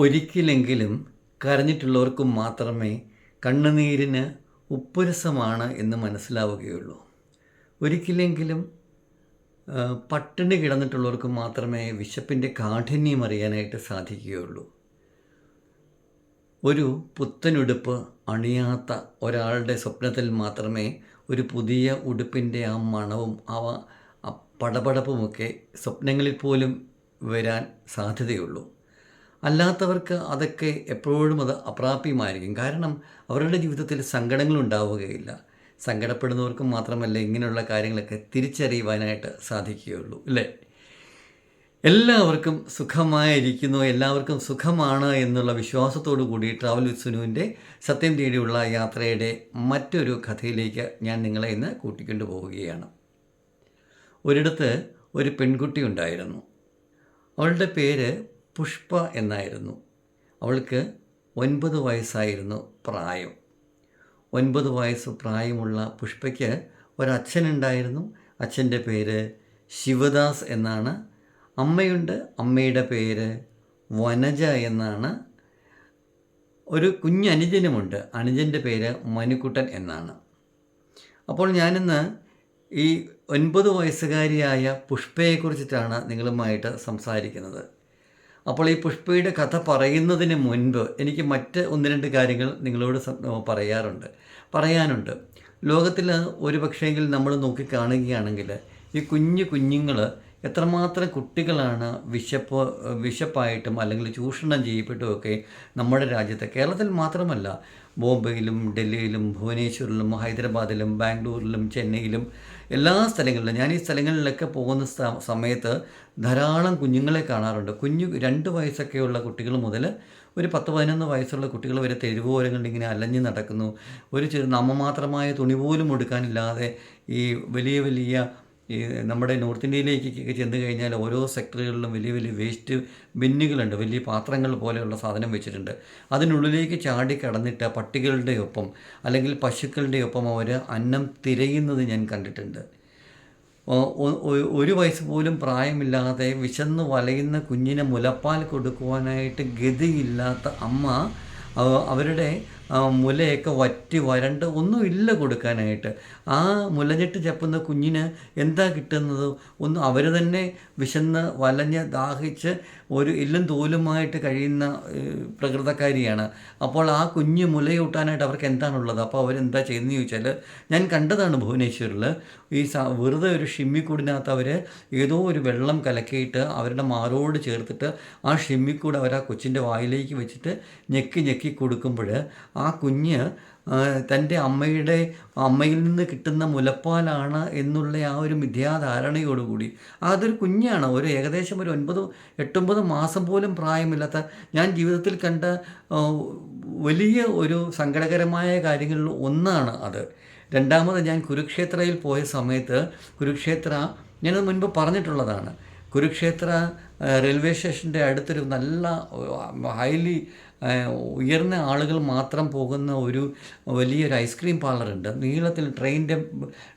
ഒരിക്കലെങ്കിലും കരഞ്ഞിട്ടുള്ളവർക്ക് മാത്രമേ കണ്ണുനീരിന് ഉപ്പുരസമാണ് എന്ന് മനസ്സിലാവുകയുള്ളൂ. ഒരിക്കലെങ്കിലും പട്ടിണി കിടന്നിട്ടുള്ളവർക്ക് മാത്രമേ വിശപ്പിന്റെ കാഠിന്യം അറിയാനായിട്ട് സാധിക്കുകയുള്ളൂ. ഒരു പുത്തനുടുപ്പ് അണിയാത്ത ഒരാളുടെ സ്വപ്നത്തിൽ മാത്രമേ ഒരു പുതിയ ഉടുപ്പിന്റെ ആ മണവും അവ പടപടപ്പുമൊക്കെ സ്വപ്നങ്ങളിൽ പോലും വരാൻ സാധ്യതയുള്ളൂ. അല്ലാത്തവർക്ക് അതൊക്കെ എപ്പോഴും അത് അപ്രാപ്യമായിരിക്കും. കാരണം അവരുടെ ജീവിതത്തിൽ സങ്കടങ്ങൾ ഉണ്ടാവുകയില്ല സങ്കടപ്പെടുന്നവർക്ക് മാത്രമല്ല ഇങ്ങനെയുള്ള കാര്യങ്ങളൊക്കെ തിരിച്ചറിയുവാനായിട്ട് സാധിക്കുകയുള്ളൂ അല്ലേ? എല്ലാവർക്കും സുഖമായിരിക്കുന്നു എല്ലാവർക്കും സുഖമാണ് എന്നുള്ള വിശ്വാസത്തോടു കൂടി ട്രാവൽ വിത്ത് സുനുവിന്റെ സത്യം തേടിയുള്ള യാത്രയുടെ മറ്റൊരു കഥയിലേക്ക് ഞാൻ നിങ്ങളെ ഇന്ന് കൂട്ടിക്കൊണ്ടു പോവുകയാണ്. ഒരിടത്ത് ഒരു പെൺകുട്ടി ഉണ്ടായിരുന്നു. അവളുടെ പേര് പുഷ്പ എന്നായിരുന്നു. അവൾക്ക് ഒൻപത് വയസ്സായിരുന്നു പ്രായം. ഒൻപത് വയസ്സ് പ്രായമുള്ള പുഷ്പയ്ക്ക് ഒരച്ഛനുണ്ടായിരുന്നു. അച്ഛന്റെ പേര് ശിവദാസ് എന്നാണ്. അമ്മയുണ്ട്. അമ്മയുടെ പേര് വനജ എന്നാണ്. ഒരു കുഞ്ഞ് അനുജനുമുണ്ട് അനുജന്റെ പേര് മനുക്കുട്ടൻ എന്നാണ്. അപ്പോൾ ഞാനിന്ന് ഈ ഒൻപത് വയസ്സുകാരിയായ പുഷ്പയെക്കുറിച്ചിട്ടാണ് നിങ്ങളുമായിട്ട് സംസാരിക്കുന്നത്. അപ്പോൾ ഈ പുഷ്പയുടെ കഥ പറയുന്നതിന് മുൻപ് എനിക്ക് മറ്റ് ഒന്ന് രണ്ട് കാര്യങ്ങൾ നിങ്ങളോട് പറയാറുണ്ട്. പറയാനുണ്ട്. ലോകത്തിൽ ഒരു പക്ഷേങ്കിൽ നമ്മൾ നോക്കിക്കാണുകയാണെങ്കിൽ ഈ കുഞ്ഞു കുഞ്ഞുങ്ങൾ എത്രമാത്രം കുട്ടികളാണ് വിശപ്പ് വിശപ്പായിട്ടും അല്ലെങ്കിൽ ചൂഷണം ചെയ്യപ്പെട്ടുമൊക്കെ നമ്മുടെ രാജ്യത്ത്. കേരളത്തിൽ മാത്രമല്ല ബോംബെയിലും ഡൽഹിയിലും ഭുവനേശ്വറിലും ഹൈദരാബാദിലും ബാംഗ്ലൂരിലും ചെന്നൈയിലും എല്ലാ സ്ഥലങ്ങളിലും ഞാൻ ഈ സ്ഥലങ്ങളിലൊക്കെ പോകുന്ന സമയത്ത് ധാരാളം കുഞ്ഞുങ്ങളെ കാണാറുണ്ട്. കുഞ്ഞു രണ്ട് വയസ്സൊക്കെയുള്ള കുട്ടികൾ മുതൽ ഒരു പത്ത് പതിനൊന്ന് വയസ്സുള്ള കുട്ടികൾ വരെ തെരുവോരങ്ങളിൽ ഇങ്ങനെ അലഞ്ഞു നടക്കുന്നു. ഒരു ചെറു നാമമാത്രമായ തുണി പോലും എടുക്കാനില്ലാതെ ഈ വലിയ വലിയ ഈ നമ്മുടെ നോർത്ത് ഇന്ത്യയിലേക്കൊക്കെ ചെന്ന് കഴിഞ്ഞാൽ ഓരോ സെക്ടറുകളിലും വലിയ വലിയ വേസ്റ്റ് ബിന്നുകളുണ്ട്. വലിയ പാത്രങ്ങൾ പോലെയുള്ള സാധനം വെച്ചിട്ടുണ്ട്. അതിനുള്ളിലേക്ക് ചാടി കടന്നിട്ട് പട്ടികളുടെ ഒപ്പം അല്ലെങ്കിൽ പശുക്കളുടെ ഒപ്പം അവർ അന്നം തിരയുന്നത് ഞാൻ കണ്ടിട്ടുണ്ട്. ഒരു വയസ്സ് പോലും പ്രായമില്ലാതെ വിശന്ന് വലയുന്ന കുഞ്ഞിനെ മുലപ്പാൽ കൊടുക്കുവാനായിട്ട് ഗതിയില്ലാത്ത അമ്മ അവരുടെ മുലയൊക്കെ വറ്റി വരണ്ട് ഒന്നും ഇല്ല കൊടുക്കാനായിട്ട്. ആ മുലഞ്ഞിട്ട് ചപ്പുന്ന കുഞ്ഞിന് എന്താ കിട്ടുന്നത്? ഒന്ന് അവർ തന്നെ വിശന്ന് വലഞ്ഞ് ദാഹിച്ച് ഒരു എല്ലും തോലുമായിട്ട് കഴിയുന്ന പ്രകൃതക്കാരിയാണ്. അപ്പോൾ ആ കുഞ്ഞ് മുലയൂട്ടാനായിട്ട് അവർക്ക് എന്താണുള്ളത്? അപ്പോൾ അവരെന്താ ചെയ്യുന്നത് ചോദിച്ചാൽ ഞാൻ കണ്ടതാണ് ഭുവനേശ്വറിൽ ഈ വെറുതെ ഒരു ഷിമ്മിക്കൂടിനകത്ത് അവർ ഏതോ ഒരു വെള്ളം കലക്കിയിട്ട് അവരുടെ മാറോട് ചേർത്തിട്ട് ആ ഷിമ്മിക്കൂട് അവർ ആ കൊച്ചിന്റെ വായിലേക്ക് വെച്ചിട്ട് ഞെക്കി ഞെക്കി കൊടുക്കുമ്പോൾ ആ കുഞ്ഞ് തന്റെ അമ്മയുടെ അമ്മയിൽ നിന്ന് കിട്ടുന്ന മുലപ്പാലാണ് എന്നുള്ള ആ ഒരു മിഥ്യാധാരണയോടുകൂടി. അതൊരു കുഞ്ഞാണ് ഒരു ഏകദേശം ഒരു ഒൻപത് എട്ടൊമ്പത് മാസം പോലും പ്രായമില്ലാത്ത ഞാൻ ജീവിതത്തിൽ കണ്ട വലിയ ഒരു സങ്കടകരമായ കാര്യങ്ങളിൽ ഒന്നാണ് അത്. രണ്ടാമത് ഞാൻ കുരുക്ഷേത്രയിൽ പോയ സമയത്ത് കുരുക്ഷേത്ര ഞാനത് മുൻപ് പറഞ്ഞിട്ടുള്ളതാണ്. കുരുക്ഷേത്ര റെയിൽവേ സ്റ്റേഷന്റെ അടുത്തൊരു നല്ല ഹൈലി ഉയർന്ന ആളുകൾ മാത്രം പോകുന്ന ഒരു വലിയൊരു ഐസ്ക്രീം പാർലറുണ്ട് നീളത്തിൽ ട്രെയിനിന്റെ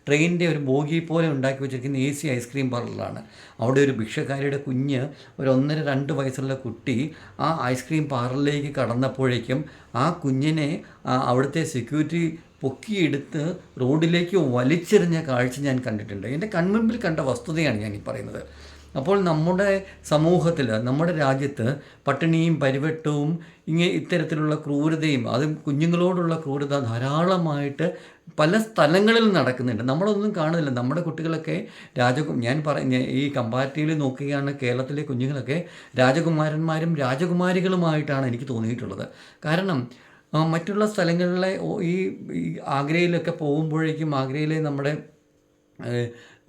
ട്രെയിനിന്റെ ഒരു ബോഗി പോലെ ഉണ്ടാക്കി വെച്ചിരിക്കുന്ന എ സി ഐസ്ക്രീം പാർലറാണ് അവിടെ ഒരു ഭിക്ഷക്കാരിയുടെ കുഞ്ഞ് ഒരു ഒന്നര രണ്ട് വയസ്സുള്ള കുട്ടി ആ ഐസ്ക്രീം പാർലറിലേക്ക് കടന്നപ്പോഴേക്കും ആ കുഞ്ഞിനെ അവിടുത്തെ സെക്യൂരിറ്റി പൊക്കിയെടുത്ത് റോഡിലേക്ക് വലിച്ചെറിഞ്ഞ കാഴ്ച ഞാൻ കണ്ടിട്ടുണ്ട്. എന്റെ കൺമുമ്പിൽ കണ്ട വസ്തുതയാണ് ഞാൻ ഈ പറയുന്നത്. അപ്പോൾ നമ്മുടെ സമൂഹത്തിൽ നമ്മുടെ രാജ്യത്ത് പട്ടിണിയും പരിവട്ടവും ഇങ്ങനെ ഇത്തരത്തിലുള്ള ക്രൂരതയും അതും കുഞ്ഞുങ്ങളോടുള്ള ക്രൂരത ധാരാളമായിട്ട് പല സ്ഥലങ്ങളിൽ നടക്കുന്നുണ്ട്. നമ്മളൊന്നും കാണുന്നില്ല. നമ്മുടെ കുട്ടികളൊക്കെ രാജകു ഞാൻ പറഞ്ഞ ഈ കമ്പാരിറ്റീവിൽ നോക്കുകയാണ് കേരളത്തിലെ കുഞ്ഞുങ്ങളൊക്കെ രാജകുമാരന്മാരും രാജകുമാരികളുമായിട്ടാണ് എനിക്ക് തോന്നിയിട്ടുള്ളത്. കാരണം മറ്റുള്ള സ്ഥലങ്ങളിലെ ഈ ആഗ്രയിലൊക്കെ പോകുമ്പോഴേക്കും ആഗ്രയിലെ നമ്മുടെ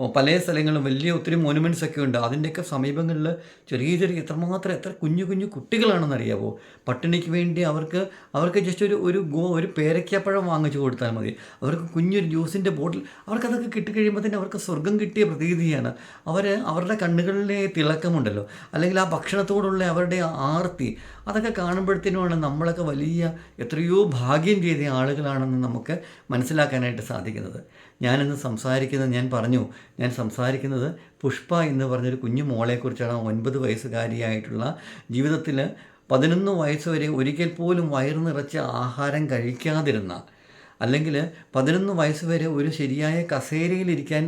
പല സ്ഥലങ്ങളിലും വലിയ ഒത്തിരി മോനുമെന്റ്സ് ഒക്കെ ഉണ്ട്. അതിന്റെയൊക്കെ സമീപങ്ങളിൽ ചെറിയ ചെറിയ എത്രമാത്രം എത്ര കുഞ്ഞു കുഞ്ഞു കുട്ടികളാണെന്ന് അറിയാവോ? പട്ടിണിക്ക് വേണ്ടി അവർക്ക് അവർക്ക് ജസ്റ്റ് ഒരു ഒരു ഗോ ഒരു പേരയ്ക്കപ്പഴം വാങ്ങിച്ചു കൊടുത്താൽ മതി. അവർക്ക് കുഞ്ഞൊരു ജ്യൂസിന്റെ ബോട്ടിൽ അവർക്കതൊക്കെ കിട്ടിക്കഴിയുമ്പോൾ തന്നെ അവർക്ക് സ്വർഗം കിട്ടിയ പ്രതീതിയാണ്. അവർ അവരുടെ കണ്ണുകളിലെ തിളക്കമുണ്ടല്ലോ. അല്ലെങ്കിൽ ആ ഭക്ഷണത്തോടുള്ള അവരുടെ ആർത്തി അതൊക്കെ കാണുമ്പോഴത്തേനുമാണ് നമ്മളൊക്കെ വലിയ എത്രയോ ഭാഗ്യം ചെയ്ത ആളുകളാണെന്ന് നമുക്ക് മനസ്സിലാക്കാനായിട്ട് സാധിക്കുന്നത്. ഞാനിന്ന് സംസാരിക്കുന്നത് ഞാൻ പറഞ്ഞു ഞാൻ സംസാരിക്കുന്നത് പുഷ്പ എന്ന് പറഞ്ഞൊരു കുഞ്ഞു മോളെക്കുറിച്ചാണ്. ഒൻപത് വയസ്സുകാരിയായിട്ടുള്ള ജീവിതത്തിൽ പതിനൊന്ന് വയസ്സ് വരെ ഒരിക്കൽ പോലും വയറ് നിറച്ച് ആഹാരം കഴിക്കാതിരുന്ന അല്ലെങ്കിൽ പതിനൊന്ന് വയസ്സ് വരെ ഒരു ശരിയായ കസേരയിലിരിക്കാൻ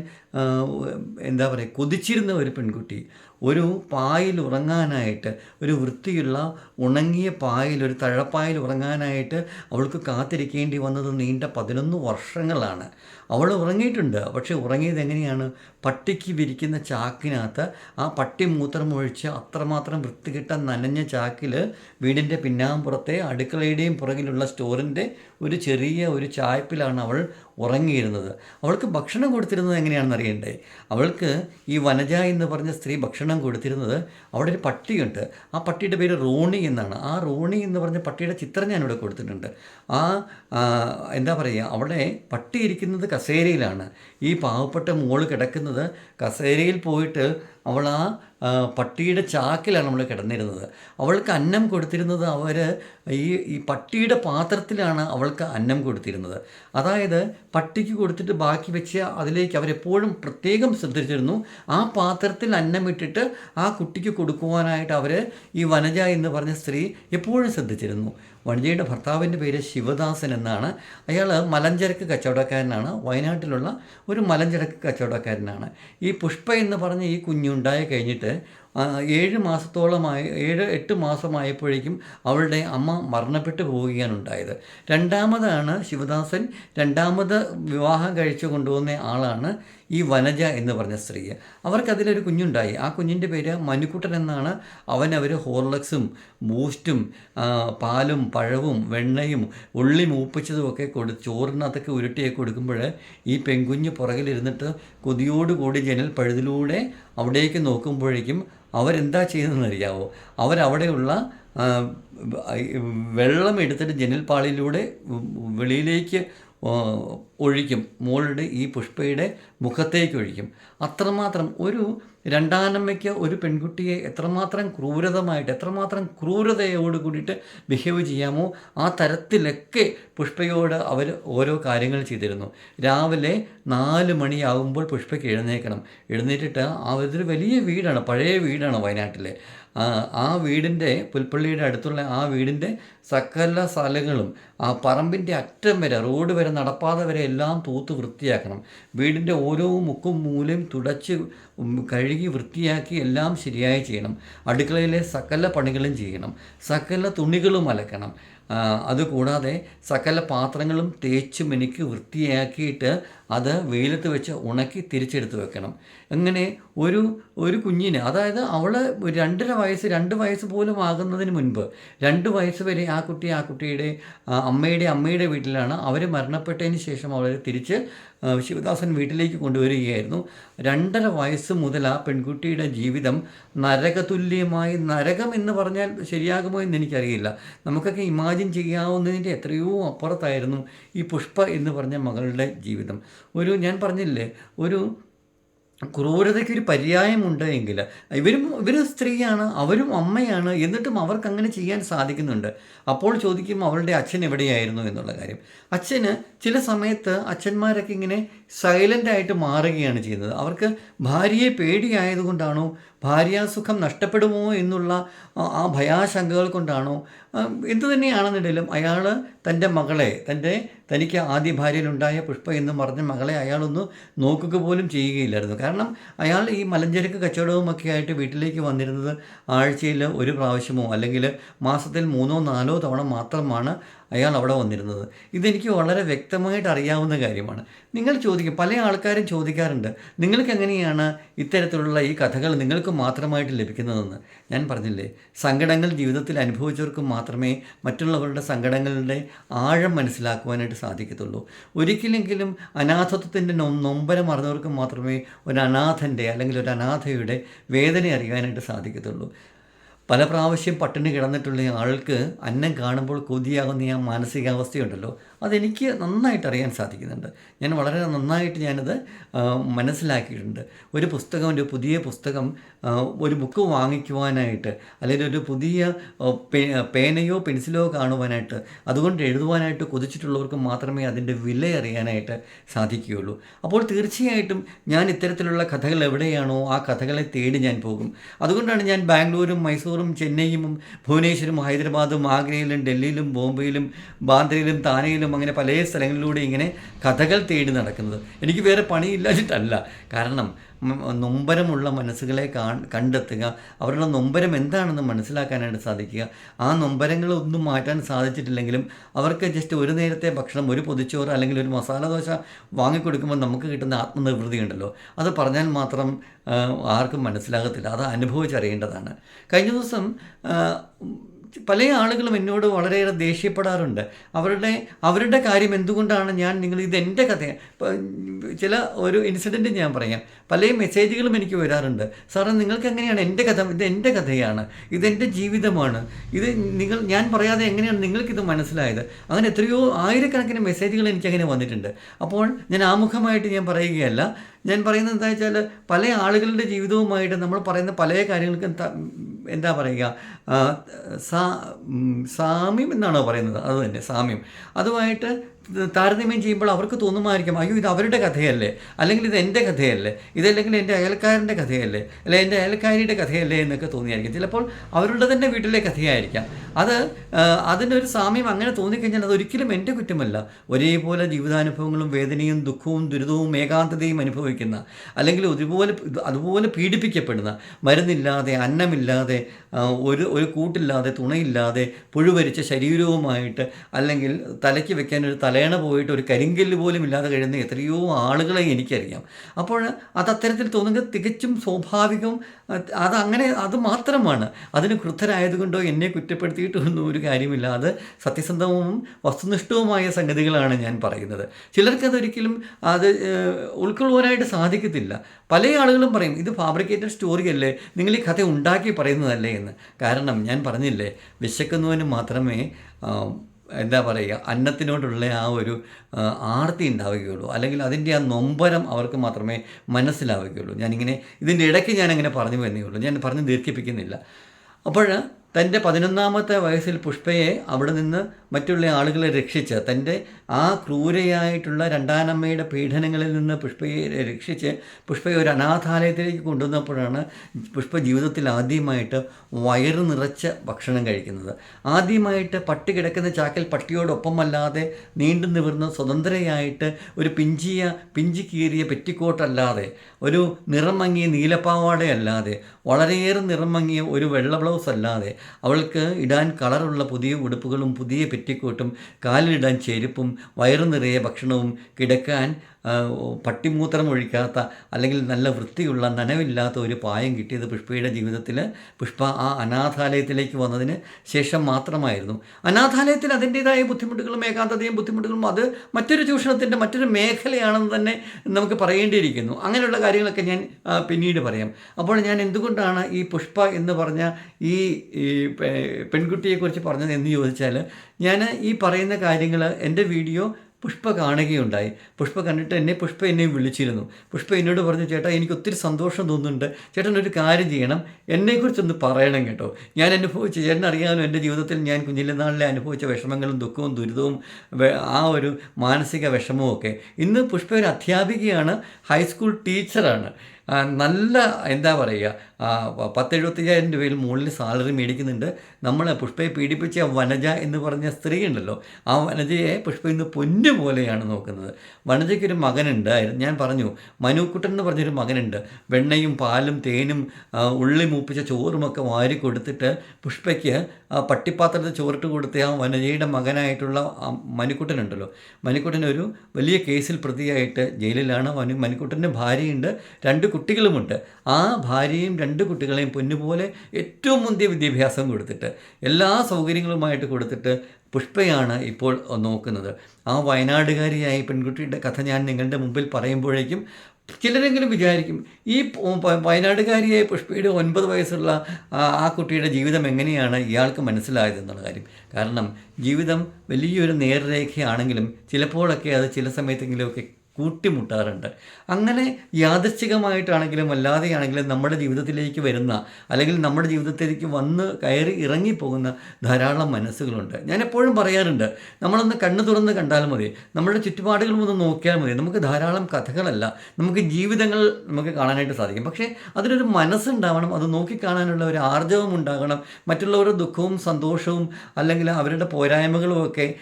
എന്താ പറയുക കൊതിച്ചിരുന്ന ഒരു പെൺകുട്ടി ഒരു പായിൽ ഉറങ്ങാനായിട്ട് ഒരു വൃത്തിയുള്ള ഉണങ്ങിയ പായിൽ ഒരു തഴപ്പായിൽ ഉറങ്ങാനായിട്ട് അവൾക്ക് കാത്തിരിക്കേണ്ടി വന്നത് നീണ്ട പതിനൊന്ന് വർഷങ്ങളാണ്. അവൾ ഉറങ്ങിയിട്ടുണ്ട്. പക്ഷേ ഉറങ്ങിയത് എങ്ങനെയാണ്? പട്ടിക്ക് വിരിക്കുന്ന ചാക്കിനകത്ത് ആ പട്ടി മൂത്രം ഒഴിച്ച് അത്രമാത്രം വൃത്തി കിട്ട നനഞ്ഞ ചാക്കിൽ വീടിന്റെ പിന്നാമ്പുറത്തെ അടുക്കളയുടെയും പുറകിലുള്ള സ്റ്റോറിന്റെ ഒരു ചെറിയ ഒരു ചായപ്പിലാണ് അവൾ ഉറങ്ങിയിരുന്നത്. അവൾക്ക് ഭക്ഷണം കൊടുത്തിരുന്നത് എങ്ങനെയാണെന്ന് അറിയണ്ടേ? അവൾക്ക് ഈ വനജ എന്ന് പറഞ്ഞ സ്ത്രീ ഭക്ഷണം കൊടുത്തിരുന്നത് അവിടെ ഒരു പട്ടിയുണ്ട്. ആ പട്ടിയുടെ പേര് റോണി എന്നാണ്. ആ റോണി എന്ന് പറഞ്ഞ പട്ടിയുടെ ചിത്രം ഞാനിവിടെ കൊടുത്തിട്ടുണ്ട്. ആ എന്താ പറയുക അവിടെ പട്ടി ഇരിക്കുന്നത് കസേരയിലാണ്. ഈ പാവപ്പെട്ട മോൾ കിടക്കുന്നത് കസേരയിൽ പോയിട്ട് അവൾ ആ പട്ടിയുടെ ചാക്കിലാണ് നമ്മൾ കിടന്നിരുന്നത്. അവൾക്ക് അന്നം കൊടുത്തിരുന്നത് അവർ ഈ ഈ പട്ടിയുടെ പാത്രത്തിലാണ് അവൾക്ക് അന്നം കൊടുത്തിരുന്നത്. അതായത് പട്ടിക്ക് കൊടുത്തിട്ട് ബാക്കി വെച്ച് അതിലേക്ക് അവരെപ്പോഴും പ്രത്യേകം ശ്രദ്ധിച്ചിരുന്നു. ആ പാത്രത്തിൽ അന്നം ഇട്ടിട്ട് ആ കുട്ടിക്ക് കൊടുക്കുവാനായിട്ട് അവർ ഈ വനജ എന്ന് പറഞ്ഞ സ്ത്രീ എപ്പോഴും ശ്രദ്ധിച്ചിരുന്നു. വനജയുടെ ഭർത്താവിന്റെ പേര് ശിവദാസൻ എന്നാണ്. അയാൾ മലഞ്ചരക്ക് കച്ചവടക്കാരനാണ്. വയനാട്ടിലുള്ള ഒരു മലഞ്ചരക്ക് കച്ചവടക്കാരനാണ്. ഈ പുഷ്പ എന്ന് പറഞ്ഞ ഈ കുഞ്ഞുണ്ടായി കഴിഞ്ഞിട്ട് ഏഴ് മാസത്തോളമായി ഏഴ് എട്ട് മാസമായപ്പോഴേക്കും അവളുടെ അമ്മ മരണപ്പെട്ടു പോവുകയാണ് ഉണ്ടായത്. രണ്ടാമതാണ് ശിവദാസൻ. രണ്ടാമത് വിവാഹം കഴിച്ചു കൊണ്ടുവന്ന ആളാണ് ഈ വനജ എന്ന് പറഞ്ഞ സ്ത്രീ അവർക്കതിലൊരു കുഞ്ഞുണ്ടായി. ആ കുഞ്ഞിന്റെ പേര് മനുക്കുട്ടൻ എന്നാണ്. അവൻ അവർ ഹോർലക്സും ബൂസ്റ്റും പാലും പഴവും വെണ്ണയും ഉള്ളി മൂപ്പിച്ചതും ഒക്കെ കൊടു ചോറിനകത്തൊക്കെ ഉരുട്ടിയൊക്കെ കൊടുക്കുമ്പോൾ ഈ പെൺകുഞ്ഞ് പുറകിലിരുന്നിട്ട് കൊതിയോടുകൂടി ജനൽ പഴുതിലൂടെ അവിടേക്ക് നോക്കുമ്പോഴേക്കും അവരെന്താ ചെയ്യുന്നതെന്നറിയാവോ അവരവിടെയുള്ള വെള്ളം എടുത്തിട്ട് ജനൽപ്പാളിയിലൂടെ വെളിയിലേക്ക് ഒഴിക്കും. മോളുടെ ഈ പുഷ്പയുടെ മുഖത്തേക്ക് ഒഴിക്കും. അത്രമാത്രം ഒരു രണ്ടാനമ്മയ്ക്ക് ഒരു പെൺകുട്ടിയെ എത്രമാത്രം ക്രൂരതമായിട്ട് എത്രമാത്രം ക്രൂരതയോട് കൂടിയിട്ട് ബിഹേവ് ചെയ്യാമോ ആ തരത്തിലൊക്കെ പുഷ്പയോട് അവർ ഓരോ കാര്യങ്ങൾ ചെയ്തിരുന്നു. രാവിലെ നാല് മണിയാകുമ്പോൾ പുഷ്പയ്ക്ക് എഴുന്നേൽക്കണം. എഴുന്നേറ്റിട്ട് ആ ഇതൊരു വലിയ വീടാണ് പഴയ വീടാണ് വയനാട്ടിലെ. ആ വീടിന്റെ പുൽപ്പള്ളിയുടെ അടുത്തുള്ള ആ വീടിന്റെ സകല സ്ഥലങ്ങളും ആ പറമ്പിന്റെ അറ്റം വരെ റോഡ് വരെ നടപ്പാത വരെ എല്ലാം തൂത്ത് വൃത്തിയാക്കണം. വീടിന്റെ ഓരോ മുക്കും മൂലയും തുടച്ച് കഴുകി വൃത്തിയാക്കി എല്ലാം ശരിയായി ചെയ്യണം. അടുക്കളയിലെ സകല പണികളും ചെയ്യണം. സകല തുണികളും അലക്കണം. അതുകൂടാതെ സകല പാത്രങ്ങളും തേച്ച് മിനുക്കി വൃത്തിയാക്കിയിട്ട് അത് വെയിലത്ത് വെച്ച് ഉണക്കി തിരിച്ചെടുത്ത് വെക്കണം. അങ്ങനെ ഒരു ഒരു കുഞ്ഞിന് അതായത് അവൾ രണ്ടര വയസ്സ് രണ്ട് വയസ്സ് പോലും ആകുന്നതിന് മുൻപ് രണ്ട് വയസ്സ് വരെ ആ കുട്ടി ആ കുട്ടിയുടെ അമ്മയുടെ അമ്മയുടെ വീട്ടിലാണ് അവർ മരണപ്പെട്ടതിന് ശേഷം അവരെ തിരിച്ച് ശിവദാസൻ വീട്ടിലേക്ക് കൊണ്ടുവരികയായിരുന്നു. രണ്ടര വയസ്സ് മുതൽ ആ പെൺകുട്ടിയുടെ ജീവിതം നരകതുല്യമായി നരകം എന്ന് പറഞ്ഞാൽ ശരിയാകുമോ എന്ന് എനിക്കറിയില്ല. നമുക്കൊക്കെ ഇമാജിൻ ചെയ്യാവുന്നതിന്റെ എത്രയോ അപ്പുറത്തായിരുന്നു ഈ പുഷ്പ എന്ന് പറഞ്ഞ മകളുടെ ജീവിതം. ഒരു ഞാൻ പറഞ്ഞില്ലേ ഒരു ക്രൂരതയ്ക്ക് ഒരു പര്യായമുണ്ട് എങ്കിൽ ഇവരും ഇവർ സ്ത്രീയാണ് അവരും അമ്മയാണ് എന്നിട്ടും അവർക്ക് അങ്ങനെ ചെയ്യാൻ സാധിക്കുന്നുണ്ട്. അപ്പോൾ ചോദിക്കും അവളുടെ അച്ഛൻ എവിടെയായിരുന്നു എന്നുള്ള കാര്യം. അച്ഛന് ചില സമയത്ത് അച്ഛന്മാരൊക്കെ ഇങ്ങനെ സൈലന്റായിട്ട് മാറുകയാണ് ചെയ്യുന്നത്. അവർക്ക് ഭാര്യയെ പേടിയായതുകൊണ്ടാണോ ഭാര്യാസുഖം നഷ്ടപ്പെടുമോ എന്നുള്ള ആ- ഭയാശങ്കകൾ കൊണ്ടാണോ? എന്തു തന്നെയാണെന്നുണ്ടെങ്കിലും അയാൾ തന്റെ മകളെ തന്റെ തനിക്ക് ആദ്യ ഭാര്യയിലുണ്ടായ പുഷ്പ എന്ന് പറഞ്ഞ മകളെ അയാളൊന്ന് നോക്കുക പോലും ചെയ്യുകയില്ലായിരുന്നു. കാരണം അയാൾ ഈ മലഞ്ചരക്ക് കച്ചവടവുമൊക്കെ ആയിട്ട് വീട്ടിലേക്ക് വന്നിരുന്നത് ആഴ്ചയിൽ ഒരു പ്രാവശ്യമോ അല്ലെങ്കിൽ മാസത്തിൽ മൂന്നോ നാലോ തവണ മാത്രമാണ് അയാൾ അവിടെ വന്നിരുന്നത്. ഇതെനിക്ക് വളരെ വ്യക്തമായിട്ട് അറിയാവുന്ന കാര്യമാണ്. നിങ്ങൾ ചോദിക്കും പല ആൾക്കാരും ചോദിക്കാറുണ്ട് നിങ്ങൾക്ക് എങ്ങനെയാണ് ഇത്തരത്തിലുള്ള ഈ കഥകൾ നിങ്ങൾക്ക് മാത്രമായിട്ട് ലഭിക്കുന്നതെന്ന്? ഞാൻ പറഞ്ഞില്ലേ സങ്കടങ്ങൾ ജീവിതത്തിൽ അനുഭവിച്ചവർക്ക് മാത്രമേ മറ്റുള്ളവരുടെ സങ്കടങ്ങളുടെ ആഴം മനസ്സിലാക്കുവാനായിട്ട് സാധിക്കത്തുള്ളൂ. ഒരിക്കലെങ്കിലും അനാഥത്വത്തിന്റെ നൊമ്പരം അറിഞ്ഞവർക്ക് മാത്രമേ ഒരു അനാഥന്റെ അല്ലെങ്കിൽ ഒരു അനാഥയുടെ വേദന അറിയാനായിട്ട് സാധിക്കത്തുള്ളൂ. പല പ്രാവശ്യം പട്ടിണി കിടന്നിട്ടുള്ള ആൾക്ക് അന്നം കാണുമ്പോൾ കൊതിയാകുന്ന ആ മാനസികാവസ്ഥയുണ്ടല്ലോ. അതെനിക്ക് നന്നായിട്ട് അറിയാൻ സാധിക്കുന്നുണ്ട്. ഞാൻ വളരെ നന്നായിട്ട് ഞാനത് മനസ്സിലാക്കിയിട്ടുണ്ട്. ഒരു പുസ്തകം ഒരു പുതിയ പുസ്തകം ഒരു ബുക്ക് വാങ്ങിക്കുവാനായിട്ട് അല്ലെങ്കിൽ ഒരു പുതിയ പേനയോ പെൻസിലോ കാണുവാനായിട്ട് അതുകൊണ്ട് എഴുതുവാനായിട്ട് കൊതിച്ചിട്ടുള്ളവർക്ക് മാത്രമേ അതിന്റെ വില അറിയാനായിട്ട് സാധിക്കുകയുള്ളൂ. അപ്പോൾ തീർച്ചയായിട്ടും ഞാൻ ഇത്തരത്തിലുള്ള കഥകൾ എവിടെയാണോ ആ കഥകളെ തേടി ഞാൻ പോകും. അതുകൊണ്ടാണ് ഞാൻ ബാംഗ്ലൂരും മൈസൂറും ചെന്നൈയും ഭുവനേശ്വരും ഹൈദരാബാദും ആഗ്രയിലും ഡൽഹിയിലും ബോംബെയിലും ബാന്ദ്രയിലും താനെയിലും അങ്ങനെ പല സ്ഥലങ്ങളിലൂടെ ഇങ്ങനെ കഥകൾ തേടി നടക്കുന്നത്. എനിക്ക് വേറെ പണിയില്ലാഞ്ഞിട്ടല്ല. കാരണം നൊമ്പരമുള്ള മനസ്സുകളെ കാ കണ്ടെത്തുക അവരുടെ നൊമ്പരം എന്താണെന്ന് മനസ്സിലാക്കാനായിട്ട് സാധിക്കുക. ആ നൊമ്പരങ്ങളൊന്നും മാറ്റാൻ സാധിച്ചിട്ടില്ലെങ്കിലും അവർക്ക് ജസ്റ്റ് ഒരു നേരത്തെ ഭക്ഷണം ഒരു പൊതിച്ചോറ് അല്ലെങ്കിൽ ഒരു മസാല ദോശ വാങ്ങിക്കൊടുക്കുമ്പോൾ നമുക്ക് കിട്ടുന്ന ആത്മനിർവൃതി ഉണ്ടല്ലോ. അത് പറഞ്ഞാൽ മാത്രം ആർക്കും മനസ്സിലാകത്തില്ല. അത് അനുഭവിച്ചറിയേണ്ടതാണ്. കഴിഞ്ഞ ദിവസം പല ആളുകളും എന്നോട് വളരെയേറെ ദേഷ്യപ്പെടാറുണ്ട്. അവരുടെ അവരുടെ കാര്യം എന്തുകൊണ്ടാണ് ഞാൻ നിങ്ങൾ ഇത് എന്റെ കഥ ചില ഒരു ഇൻസിഡന്റ് ഞാൻ പറയാം. പല മെസ്സേജുകളും എനിക്ക് വരാറുണ്ട്. സാറേ നിങ്ങൾക്ക് എങ്ങനെയാണ്? എന്റെ കഥ ഇത് എന്റെ കഥയാണ്. ഇതെന്റെ ജീവിതമാണ്. ഇത് നിങ്ങൾ ഞാൻ പറയാതെ എങ്ങനെയാണ് നിങ്ങൾക്കിത് മനസ്സിലായത്? അങ്ങനെ എത്രയോ ആയിരക്കണക്കിന് മെസ്സേജുകൾ എനിക്കങ്ങനെ വന്നിട്ടുണ്ട്. അപ്പോൾ ഞാൻ ആമുഖമായിട്ട് ഞാൻ പറയുകയല്ല. ഞാൻ പറയുന്നത് എന്താ വെച്ചാൽ പല ആളുകളുടെ ജീവിതവുമായിട്ട് നമ്മൾ പറയുന്ന പല കാര്യങ്ങൾക്കും എന്താ പറയുക സാമ്യം എന്നാണോ പറയുന്നത്? അതുതന്നെ സാമ്യം. അതുമായിട്ട് താരതമ്യം ചെയ്യുമ്പോൾ അവർക്ക് തോന്നുമായിരിക്കും അയ്യോ ഇത് അവരുടെ കഥയല്ലേ? അല്ലെങ്കിൽ ഇത് എന്റെ കഥയല്ലേ? ഇതല്ലെങ്കിൽ എന്റെ അയൽക്കാരന്റെ കഥയല്ലേ? അല്ലെ എന്റെ അയൽക്കാരിയുടെ കഥയല്ലേ? എന്നൊക്കെ തോന്നിയായിരിക്കും. ചിലപ്പോൾ അവരുടെ തന്നെ വീട്ടിലെ കഥയായിരിക്കാം. അത് അതിനൊരു സാമ്യം അങ്ങനെ തോന്നിക്കഴിഞ്ഞാൽ അതൊരിക്കലും എന്റെ കുറ്റമല്ല. ഒരേപോലെ ജീവിതാനുഭവങ്ങളും വേദനയും ദുഃഖവും ദുരിതവും ഏകാന്തതയും അനുഭവിക്കുന്ന അല്ലെങ്കിൽ ഒരുപോലെ അതുപോലെ പീഡിപ്പിക്കപ്പെടുന്ന മരുന്നില്ലാതെ അന്നമില്ലാതെ ഒരു ഒരു കൂട്ടില്ലാതെ തുണയില്ലാതെ പുഴുവരിച്ച ശരീരവുമായിട്ട് അല്ലെങ്കിൽ തലയ്ക്ക് വെക്കാൻ ഒരു തലയണ പോയിട്ട് ഒരു കരിങ്കല്ല് പോലും ഇല്ലാതെ കഴിയുന്ന എത്രയോ ആളുകളെ എനിക്കറിയാം. അപ്പോൾ അത് അത്തരത്തിൽ തോന്നുന്നത് തികച്ചും സ്വാഭാവികം അത് അതങ്ങനെ അത് മാത്രമാണ്. അതിന് ക്രുദ്ധരായതുകൊണ്ടോ എന്നെ കുറ്റപ്പെടുത്തിയിട്ടൊന്നും ഒരു കാര്യമില്ല. അത് സത്യസന്ധവും വസ്തുനിഷ്ഠവുമായ സംഗതികളാണ് ഞാൻ പറയുന്നത്. ചിലർക്കതൊരിക്കലും അത് ഉൾക്കൊള്ളുവാനായിട്ട് സാധിക്കത്തില്ല. പല ആളുകളും പറയും ഇത് ഫാബ്രിക്കേറ്റഡ് സ്റ്റോറി അല്ലേ? നിങ്ങൾ ഈ കഥ ഉണ്ടാക്കി പറയുന്നതല്ലേ എന്ന്. കാരണം ഞാൻ പറഞ്ഞില്ലേ വിശക്കുന്നവന് മാത്രമേ എന്താ പറയുക അന്നത്തിനോടുള്ള ആ ഒരു ആർത്തി ഉണ്ടാവുകയുള്ളൂ. അല്ലെങ്കിൽ അതിന്റെ ആ നൊമ്പരം അവർക്ക് മാത്രമേ മനസ്സിലാവുകയുള്ളൂ. ഞാനിങ്ങനെ ഇതിന്റെ ഇടയ്ക്ക് ഞാനങ്ങനെ പറഞ്ഞു വരുന്നേ ഉള്ളൂ. ഞാൻ പറഞ്ഞ് ദീർഘിപ്പിക്കുന്നില്ല. അപ്പോൾ തന്റെ പതിനൊന്നാമത്തെ വയസ്സിൽ പുഷ്പയെ അവിടെ നിന്ന് മറ്റുള്ള ആളുകളെ രക്ഷിച്ച് തന്റെ ആ ക്രൂരയായിട്ടുള്ള രണ്ടാനമ്മയുടെ പീഡനങ്ങളിൽ നിന്ന് പുഷ്പയെ രക്ഷിച്ച് പുഷ്പയെ ഒരു അനാഥാലയത്തിലേക്ക് കൊണ്ടുവന്നപ്പോഴാണ് പുഷ്പ ജീവിതത്തിൽ ആദ്യമായിട്ട് വയറ് നിറച്ച ഭക്ഷണം കഴിക്കുന്നത്. ആദ്യമായിട്ട് പട്ടി കിടക്കുന്ന ചാക്കിൽ പട്ടിയോടൊപ്പമല്ലാതെ നീണ്ടു നിവർന്ന് സ്വതന്ത്രയായിട്ട് ഒരു പിഞ്ചിയ പിഞ്ചി കീറിയ പെറ്റിക്കോട്ടല്ലാതെ ഒരു നിറം മങ്ങിയ നീലപ്പാവാടയല്ലാതെ വളരെയേറെ നിറം മങ്ങിയ ഒരു വെള്ള ബ്ലൗസ് അല്ലാതെ അവൾക്ക് ഇടാൻ കളറുള്ള പുതിയ ഉടുപ്പുകളും പുതിയ പെറ്റിക്കോട്ടും കാലിലിടാൻ ചെരുപ്പും വയറു നിറയെ ഭക്ഷണവും കിടക്കാൻ പട്ടിമൂത്രം ഒഴിക്കാത്ത അല്ലെങ്കിൽ നല്ല വൃത്തിയുള്ള നനവില്ലാത്ത ഒരു പായം കിട്ടിയത് പുഷ്പയുടെ ജീവിതത്തിൽ പുഷ്പ ആ അനാഥാലയത്തിലേക്ക് വന്നതിന് ശേഷം മാത്രമായിരുന്നു. അനാഥാലയത്തിൽ അതിന്റേതായ ബുദ്ധിമുട്ടുകളും ഏകാന്തതയും ബുദ്ധിമുട്ടുകളും അത് മറ്റൊരു ചൂഷണത്തിന്റെ മറ്റൊരു മേഖലയാണെന്ന് തന്നെ നമുക്ക് പറയേണ്ടിയിരിക്കുന്നു. അങ്ങനെയുള്ള കാര്യങ്ങളൊക്കെ ഞാൻ പിന്നീട് പറയാം. അപ്പോൾ ഞാൻ എന്തുകൊണ്ടാണ് ഈ പുഷ്പ എന്ന് പറഞ്ഞ ഈ പെൺകുട്ടിയെക്കുറിച്ച് പറഞ്ഞത് എന്ന് ചോദിച്ചാൽ ഞാൻ ഈ പറയുന്ന കാര്യങ്ങൾ എന്റെ വീഡിയോ പുഷ്പ കാണുകയുണ്ടായി. പുഷ്പ കണ്ടിട്ട് എന്നെ പുഷ്പ എന്നെയും വിളിച്ചിരുന്നു. പുഷ്പ എന്നോട് പറഞ്ഞു ചേട്ടാ എനിക്ക് ഒത്തിരി സന്തോഷം തോന്നുന്നുണ്ട്. ചേട്ടൻ ഒരു കാര്യം ചെയ്യണം. എന്നെക്കുറിച്ചൊന്ന് പറയണം കേട്ടോ. ഞാൻ അനുഭവിച്ച ചേട്ടൻ അറിയാമല്ലോ എന്റെ ജീവിതത്തിൽ ഞാൻ കുഞ്ഞിലെ നാളിലെ അനുഭവിച്ച വിഷമങ്ങളും ദുഃഖവും ദുരിതവും ആ ഒരു മാനസിക വിഷമവും ഒക്കെ. ഇന്ന് പുഷ്പ ഒരു അധ്യാപികയാണ് ഹൈസ്കൂൾ ടീച്ചറാണ്. നല്ല എന്താ പറയുക പത്തെഴുപത്തയ്യായിരം രൂപയിൽ മുകളിൽ സാലറി മേടിക്കുന്നുണ്ട്. നമ്മൾ പുഷ്പയെ പീഡിപ്പിച്ച വനജ എന്ന് പറഞ്ഞ സ്ത്രീ ഉണ്ടല്ലോ ആ വനജയെ പുഷ്പ ഇന്ന് പൊന്നു പോലെയാണ് നോക്കുന്നത്. വനജയ്ക്കൊരു മകനുണ്ട് ഞാൻ പറഞ്ഞു മനുക്കുട്ടൻ എന്ന് പറഞ്ഞൊരു മകനുണ്ട്. വെണ്ണയും പാലും തേനും ഉള്ളി മൂപ്പിച്ച ചോറുമൊക്കെ വാരി കൊടുത്തിട്ട് പുഷ്പയ്ക്ക് പട്ടിപ്പാത്രത്തിൽ ചോറിട്ട് കൊടുത്ത ആ വനജയുടെ മകനായിട്ടുള്ള മനുക്കുട്ടനുണ്ടല്ലോ മനുക്കുട്ടൻ ഒരു വലിയ കേസിൽ പ്രതിയായിട്ട് ജയിലിലാണ്. മനു മനുക്കുട്ടന്റെ ഭാര്യയുണ്ട് രണ്ട് കുട്ടികളുമുണ്ട്. ആ ഭാര്യയും രണ്ട് കുട്ടികളെയും പൊന്നുപോലെ ഏറ്റവും മുന്തിയ വിദ്യാഭ്യാസം കൊടുത്തിട്ട് എല്ലാ സൗകര്യങ്ങളുമായിട്ട് കൊടുത്തിട്ട് പുഷ്പയാണ് ഇപ്പോൾ നോക്കുന്നത്. ആ വയനാടുകാരിയായ പെൺകുട്ടിയുടെ കഥ ഞാൻ നിങ്ങളുടെ മുമ്പിൽ പറയുമ്പോഴേക്കും ചിലരെങ്കിലും വിചാരിക്കും ഈ വയനാടുകാരിയെ പുഷ്പയുടെ ഒൻപത് വയസ്സുള്ള ആ കുട്ടിയുടെ ജീവിതം എങ്ങനെയാണ് ഇയാൾക്ക് മനസ്സിലായത് എന്നുള്ള കാര്യം. കാരണം ജീവിതം വലിയൊരു നേർരേഖയാണെങ്കിലും ചിലപ്പോഴൊക്കെ അത് ചില സമയത്തെങ്കിലുമൊക്കെ കൂട്ടിമുട്ടാറുണ്ട്. അങ്ങനെ യാദൃശ്ചികമായിട്ടാണെങ്കിലും അല്ലാതെയാണെങ്കിലും നമ്മുടെ ജീവിതത്തിലേക്ക് വരുന്ന അല്ലെങ്കിൽ നമ്മുടെ ജീവിതത്തിലേക്ക് വന്ന് കയറി ഇറങ്ങിപ്പോകുന്ന ധാരാളം മനസ്സുകളുണ്ട്. ഞാൻ എപ്പോഴും പറയാറുണ്ട് നമ്മളൊന്ന് കണ്ണ് തുറന്ന് കണ്ടാൽ മതി. നമ്മുടെ ചുറ്റുപാടുകൾ ഒന്ന് നോക്കിയാൽ മതി. നമുക്ക് ധാരാളം കഥകളല്ല നമുക്ക് ജീവിതങ്ങൾ നമുക്ക് കാണാനായിട്ട് സാധിക്കും. പക്ഷേ അതിനൊരു മനസ്സുണ്ടാവണം അത് നോക്കിക്കാണാനുള്ള ഒരു ആർജവം ഉണ്ടാകണം. മറ്റുള്ളവരുടെ ദുഃഖവും സന്തോഷവും അല്ലെങ്കിൽ അവരുടെ പോരായ്മകളും ഒക്കെ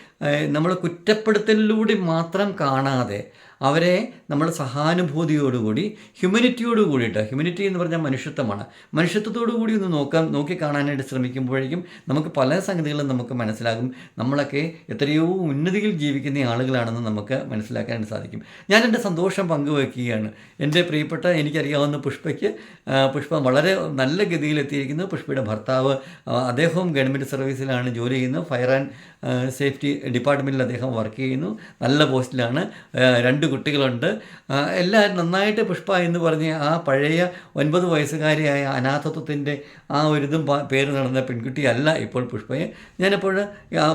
നമ്മൾ കുറ്റപ്പെടുത്തലിലൂടെ മാത്രം കാണാതെ അവരെ നമ്മൾ സഹാനുഭൂതിയോടുകൂടി ഹ്യൂമനിറ്റിയോട് കൂടിയിട്ട് ഹ്യൂമനിറ്റി എന്ന് പറഞ്ഞാൽ മനുഷ്യത്വമാണ്. മനുഷ്യത്വത്തോടു കൂടി ഒന്ന് നോക്കാൻ നോക്കി കാണാനായിട്ട് ശ്രമിക്കുമ്പോഴേക്കും നമുക്ക് പല സംഗതികളും നമുക്ക് മനസ്സിലാകും. നമ്മളൊക്കെ എത്രയോ ഉന്നതിയിൽ ജീവിക്കുന്ന ആളുകളാണെന്ന് നമുക്ക് മനസ്സിലാക്കാൻ സാധിക്കും. ഞാൻ എന്റെ സന്തോഷം പങ്കുവയ്ക്കുകയാണ് എന്റെ പ്രിയപ്പെട്ട എനിക്കറിയാവുന്ന പുഷ്പയ്ക്ക് പുഷ്പ വളരെ നല്ല ഗതിയിലെത്തിയിരിക്കുന്നു. പുഷ്പയുടെ ഭർത്താവ് അദ്ദേഹവും ഗവൺമെന്റ് സർവീസിലാണ് ജോലി ചെയ്യുന്നത്. ഫയർ ആൻഡ് സേഫ്റ്റി ഡിപ്പാർട്ട്മെന്റിൽ അദ്ദേഹം വർക്ക് ചെയ്യുന്നു. നല്ല പോസ്റ്റിലാണ്. രണ്ട് കുട്ടികളുണ്ട്. എല്ലാവരും നന്നായിട്ട് പുഷ്പ എന്ന് പറഞ്ഞ് ആ പഴയ ഒൻപത് വയസ്സുകാരിയായ അനാഥത്വത്തിന്റെ ആ ഒരു ഇതും പേര് നടന്ന പെൺകുട്ടിയല്ല ഇപ്പോൾ പുഷ്പയെ. ഞാനപ്പോൾ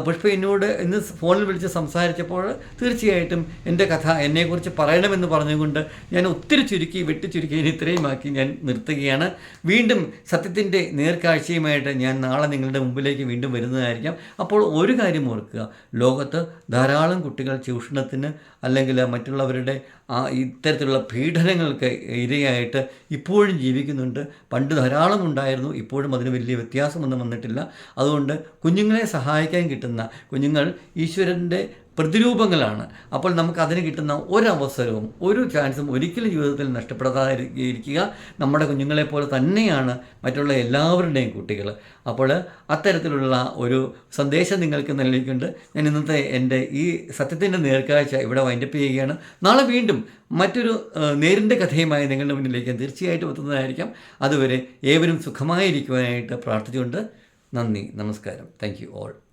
പുഷ്പ എന്നോട് ഇന്ന് ഫോണിൽ വിളിച്ച് സംസാരിച്ചപ്പോൾ തീർച്ചയായിട്ടും എന്റെ കഥ എന്നെക്കുറിച്ച് പറയണമെന്ന് പറഞ്ഞുകൊണ്ട് ഞാൻ ഒത്തിരി ചുരുക്കി വെട്ടി ചുരുക്കി ഇത്രയുമാക്കി ഞാൻ നിർത്തുകയാണ്. വീണ്ടും സത്യത്തിന്റെ നേർക്കാഴ്ചയുമായിട്ട് ഞാൻ നാളെ നിങ്ങളുടെ മുമ്പിലേക്ക് വീണ്ടും വരുന്നതായിരിക്കാം. അപ്പോൾ ഒരു കാര്യം ഓർക്കുക ലോകത്ത് ധാരാളം കുട്ടികൾ ചൂഷണത്തിന് അല്ലെങ്കിൽ മറ്റുള്ളവരുടെ ആ ഇത്തരത്തിലുള്ള പീഡനങ്ങൾക്ക് ഇരയായിട്ട് ഇപ്പോഴും ജീവിക്കുന്നുണ്ട്. പണ്ട് ധാരാളം ഉണ്ടായിരുന്നു. ഇപ്പോഴും അതിന് വലിയ വ്യത്യാസമൊന്നും വന്നിട്ടില്ല. അതുകൊണ്ട് കുഞ്ഞുങ്ങളെ സഹായിക്കാൻ കിട്ടുന്ന കുഞ്ഞുങ്ങൾ ഈശ്വരന്റെ പ്രതിരൂപങ്ങളാണ്. അപ്പോൾ നമുക്ക് അതിന് കിട്ടുന്ന ഒരവസരവും ഒരു ചാൻസും ഒരിക്കലും ജീവിതത്തിൽ നഷ്ടപ്പെടാതിരിക്കുക നമ്മുടെ കുഞ്ഞുങ്ങളെപ്പോലെ തന്നെയാണ് മറ്റുള്ള എല്ലാവരുടെയും കുട്ടികൾ. അപ്പോൾ അത്തരത്തിലുള്ള ഒരു സന്ദേശം നിങ്ങൾക്ക് നൽകിക്കൊണ്ട് ഞാൻ ഇന്നത്തെ എന്റെ ഈ സത്യത്തിന്റെ നേർക്കാഴ്ച ഇവിടെ വൈൻഡപ്പ് ചെയ്യുകയാണ്. നാളെ വീണ്ടും മറ്റൊരു നേരിന്റെ കഥയുമായി നിങ്ങളുടെ മുന്നിലേക്ക് തീർച്ചയായിട്ടും എത്തുന്നതായിരിക്കാം. അതുവരെ ഏവരും സുഖമായിരിക്കുവാനായിട്ട് പ്രാർത്ഥിച്ചുകൊണ്ട് നന്ദി നമസ്കാരം. Thank you all